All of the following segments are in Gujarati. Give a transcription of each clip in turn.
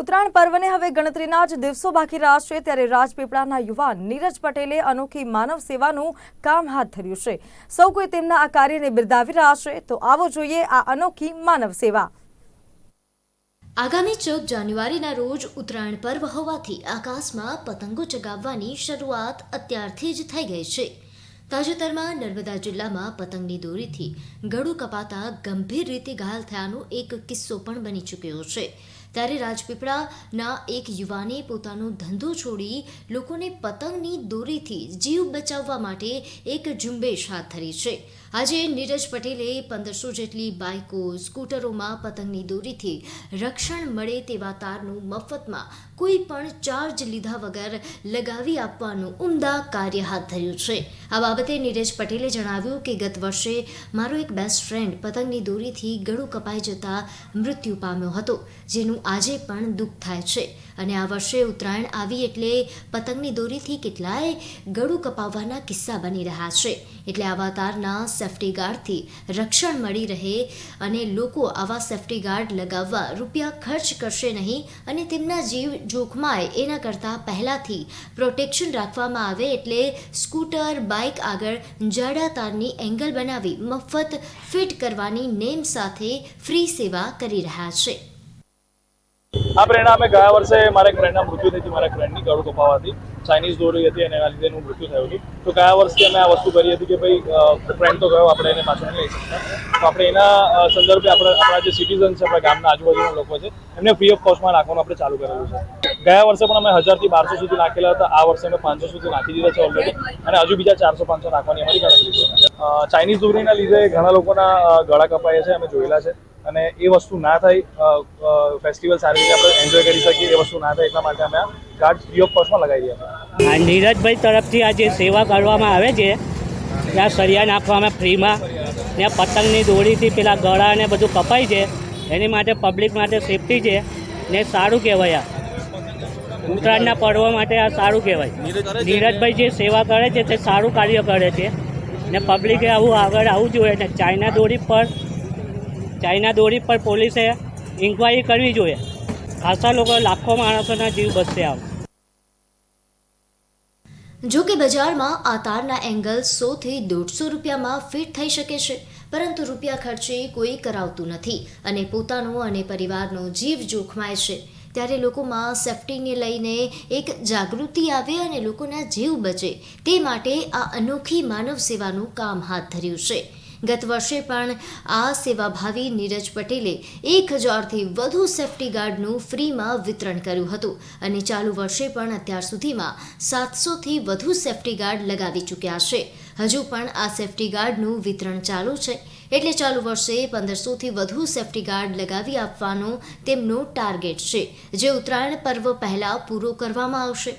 ઉત્તરાયણ પર્વને હવે ગણતરીના જ દિવસો બાકી રહ્યા છે ત્યારે રાજપીપળાના યુવાન નીરજ પટેલે અનોખી માનવ સેવાનું કામ હાથ ધર્યું છે. સૌ કોઈ તેમના આ કાર્યને બિરદાવી રહ્યા છે, તો આવો જોઈએ આ અનોખી માનવ સેવા. આગામી ચૌદ જાન્યુઆરીના રોજ ઉત્તરાયણ પર્વ હોવાથી આકાશમાં પતંગો ચગાવવાની શરૂઆત અત્યારથી જ થઈ ગઈ છે. તાજેતરમાં નર્મદા જિલ્લામાં પતંગની દોરીથી ગળું કપાતા ગંભીર રીતે ઘાયલ થયાનો એક કિસ્સો પણ બની ચૂક્યો છે. ત્યારે રાજપીપળાના એક યુવાને પોતાનો ધંધો છોડી લોકોને પતંગની દોરીથી જીવ બચાવવા માટે એક ઝુંબેશ હાથ ધરી છે. આજે નીરજ પટેલે પંદરસો જેટલી બાઇકો સ્કૂટરોમાં પતંગની દોરીથી રક્ષણ મળે તેવા તારનું મફતમાં કોઈ પણ ચાર્જ લીધા વગર લગાવી આપવાનું ઉમદા કાર્ય હાથ ધર્યું છે. આ બાબતે નીરજ પટેલે જણાવ્યું કે ગત વર્ષે મારો એક બેસ્ટ ફ્રેન્ડ પતંગની દોરીથી ગળું કપાઈ જતા મૃત્યુ પામ્યો હતો, જેનું આજે પણ દુઃખ થાય છે. અને આ વર્ષે ઉત્તરાયણ આવી એટલે પતંગની દોરીથી કેટલાય ગળું કપાવવાના કિસ્સા બની રહ્યા છે. એટલે આવા તારના સેફ્ટી ગાર્ડથી રક્ષણ મળી રહે અને લોકો આવા સેફ્ટી ગાર્ડ લગાવવા રૂપિયા ખર્ચ કરશે નહીં અને તેમના જીવ જોખમાય એના કરતાં પહેલાંથી પ્રોટેક્શન રાખવામાં આવે એટલે સ્કૂટર, બાઇક આગળ જાડા તારની એંગલ બનાવી મફત ફિટ કરવાની નેમ સાથે ફ્રી સેવા કરી રહ્યા છે. આ પ્રેરણા અમે ગયા વર્ષે મારા ફ્રેન્ડના મૃત્યુ થઈ હતી મારા ફ્રેન્ડની ગળું કપાવાથી. ચાઇનીઝ દોરી હતી અને એના લીધે એનું મૃત્યુ થયું હતું. તો ગયા વર્ષથી અમે આ વસ્તુ કરી હતી કે ભાઈ ફ્રેન્ડ તો ગયો, આપણે એને પાછળ લઈ શકતા. તો આપણે એના સંદર્ભે આપણે, આપણા જે સિટીઝન છે, આપણા ગામના આજુબાજુના લોકો છે, એમને ફ્રી ઓફ કોસ્ટમાં નાખવાનું આપણે ચાલુ કરેલું છે. ગયા વર્ષે પણ અમે હજારથી બારસો સુધી નાખેલા હતા. આ વર્ષે અમે પાંચસો સુધી નાખી દીધા છે ઓલરેડી અને હજુ બીજા ચારસો, પાંચસો નાખવાની અમારી ગણતરી છે. ચાઇનીઝ દોરીના લીધે ઘણા લોકોના ગળા કપાયા છે, અમે જોયેલા છે. અને એ વસ્તુ ના થાય ફેસ્ટિવલ સારી રીતે આપણે એન્જોય કરી શકીએ, એ વસ્તુ ના થાય એટલા માટે અમે આ ફ્રી ઓફ કોસ્ટમાં લગાવી આ નીરજભાઈ તરફથી આ જે સેવા કરવામાં આવે છે, ત્યાં સરિયા નાખવામાં ફ્રીમાં, ત્યાં પતંગની દોરીથી પેલા ગળા ને બધું કપાય છે, એની માટે પબ્લિક માટે સેફટી છે, ને સારું કહેવાય આ. ઉત્તરાયણના પર્વ માટે આ સારું કહેવાય. નીરજભાઈ જે સેવા કરે છે, તે સારું કાર્ય કરે છે, ને પબ્લિકે આવું આગળ આવવું જોઈએ, ને ચાઇના દોરી પર ચાઇના દોરી પર પોલીસે ઇન્કવાયરી કરવી જોઈએ. ખાસા લોકો લાખો માણસોના જીવ બચશે આમ. જો કે બજારમાં આ તારના એંગલ સોથી દોઢસો રૂપિયામાં ફિટ થઈ શકે છે, પરંતુ રૂપિયા ખર્ચે કોઈ કરાવતું નથી અને પોતાનો અને પરિવારનો જીવ જોખમાય છે. ત્યારે લોકોમાં સેફટીને લઈને એક જાગૃતિ આવે અને લોકોના જીવ બચે તે માટે આ અનોખી માનવ સેવાનું કામ હાથ ધર્યું છે. ગત વર્ષે પણ આ સેવાભાવી નીરજ પટેલે એક હજારથી વધુ સેફટી ગાર્ડનું ફ્રીમાં વિતરણ કર્યું હતું અને ચાલુ વર્ષે પણ અત્યાર સુધીમાં સાતસોથી વધુ સેફટી ગાર્ડ લગાવી ચૂક્યા છે. હજુ પણ આ સેફટી ગાર્ડનું વિતરણ ચાલુ છે એટલે ચાલુ વર્ષે પંદરસોથી વધુ સેફટી ગાર્ડ લગાવી આપવાનો તેમનો ટાર્ગેટ છે. જે ઉત્તરાયણ પર્વ પહેલાં પૂરો કરવામાં આવશે.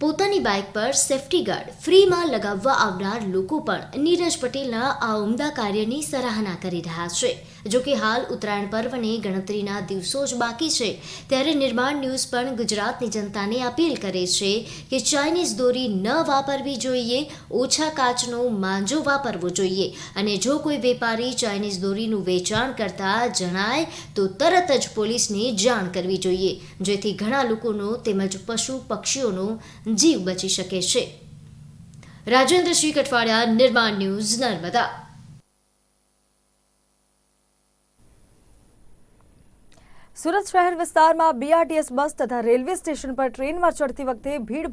પોતાની બાઇક પર સેફટી ગાર્ડ, ફ્રીમાં લગાવવા આવનાર લોકો પણ નીરજ પટેલના આ ઉમદા કાર્યની સરાહના કરી રહ્યા છે. જો કે હાલ ઉત્તરાયણ પર્વને ગણતરીના દિવસો જ બાકી છે, ત્યારે નિર્માણ ન્યૂઝ પણ ગુજરાતની જનતાને અપીલ કરે છે કે ચાઇનીઝ દોરી ન વાપરવી જોઈએ, ઓછા કાચનો માંજો વાપરવો જોઈએ અને જો કોઈ વેપારી ચાઇનીઝ દોરીનું વેચાણ કરતા જણાય, તો તરત જ પોલીસને જાણ કરવી જોઈએ, જેથી ઘણા લોકોનો તેમજ પશુ પક્ષીઓનો જીવ બચી શકે છે. રાજેન્દ્ર શ્રી કઠવાડિયા, નિર્માણ ન્યૂઝ, નર્મદા. સુરત શહેર વિસ્તારમાં બીઆરટીએસ બસ તથા રેલવે સ્ટેશન પર ટ્રેનમાં ચડતી વખતે ભીડ